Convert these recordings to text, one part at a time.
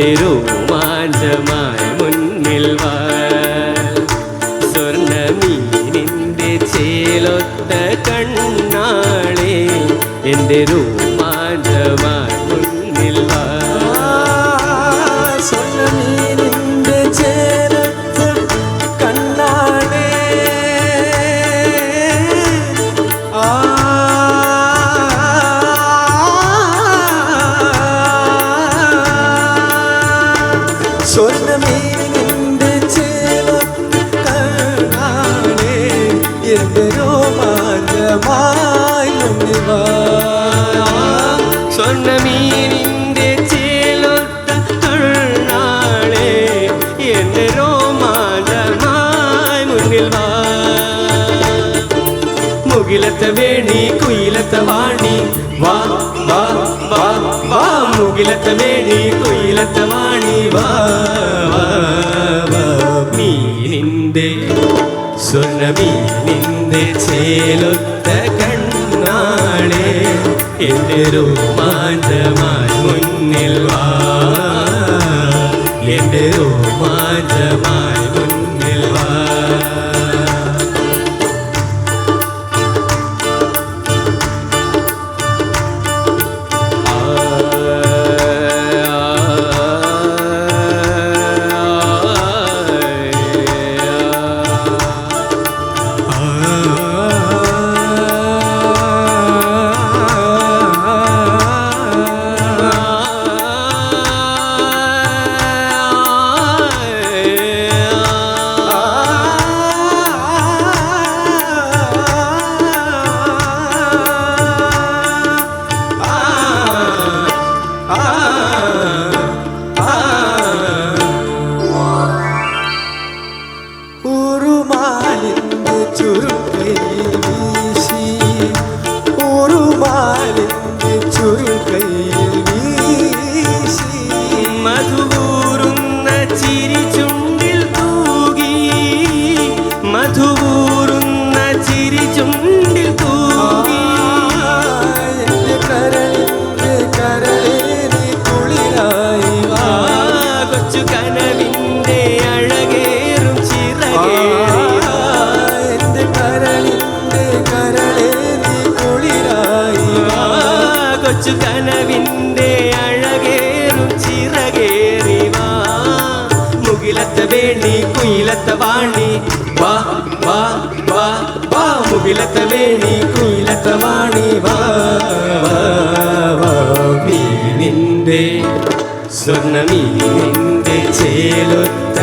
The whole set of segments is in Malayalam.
എന്റെ രോമാഞ്ചമായി മുന്നിൽ വാ സ്വർണ്ണമീനിന്റെ ചേലൊത്ത കണ്ണാളെ എന്റെ രോമാഞ്ചമായി രോമാഞ്ചമായി മുന്നിൽ വാ സ്വർണ്ണമീനിന്റെ ചേലൊത്ത കണ്ണാളെ എന്റെ രോമാഞ്ചമായി മുന്നിൽ വാ മുകിലത്തെ വേണി കുയിലത്തെ വാണി വാ വാ വാ വാ മുകിലത്തെ വേണി കുയിലത്തെ വാണി വാ വാ വാ മീനിന്റെ സ്വർണ്ണമീനിന്റെ ചേലൊത്ത എന്റെ മുന്നിൽ വാ. എന്റെ രോമാഞ്ചമായി espírito. வா வா வா முகிலத்த வேணி குயிலத்த வாணி வா வாவி நின்றே சொன்ன நீ நின்றே சேலொத்த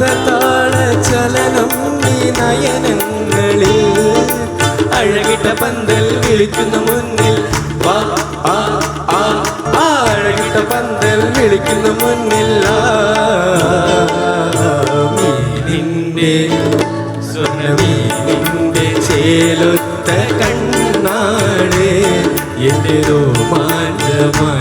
സപ്തദ്രുതതാള ചലനം നീ നയനങ്ങളിൽ. അഴകിട്ട പന്തൽ വിളിക്കുന്ന മുന്നിൽ. വാ ആ ആ അഴകിട്ട പന്തൽ വിളിക്കുന്ന മുന്നിൽ. ആ മീനിന്റെ സ്വർണമീനിന്റെ ചേലൊത്ത കണ്ണാട് എന്റെ രോമാഞ്ചമായി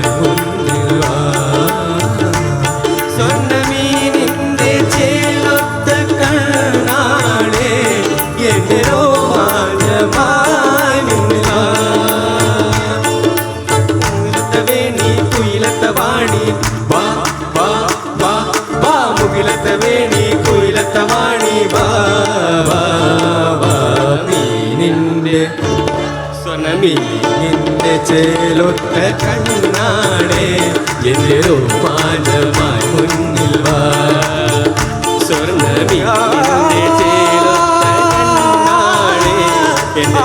സ്വർണമീ നിന്റെ ചേലൊത്ത കണ്ണാടേ എന്റെ രോമാഞ്ചമായി മുന്നിൽ വാ. സ്വർണമീ നിന്റെ ചേലൊത്ത കണ്ണാടേ എന്റെ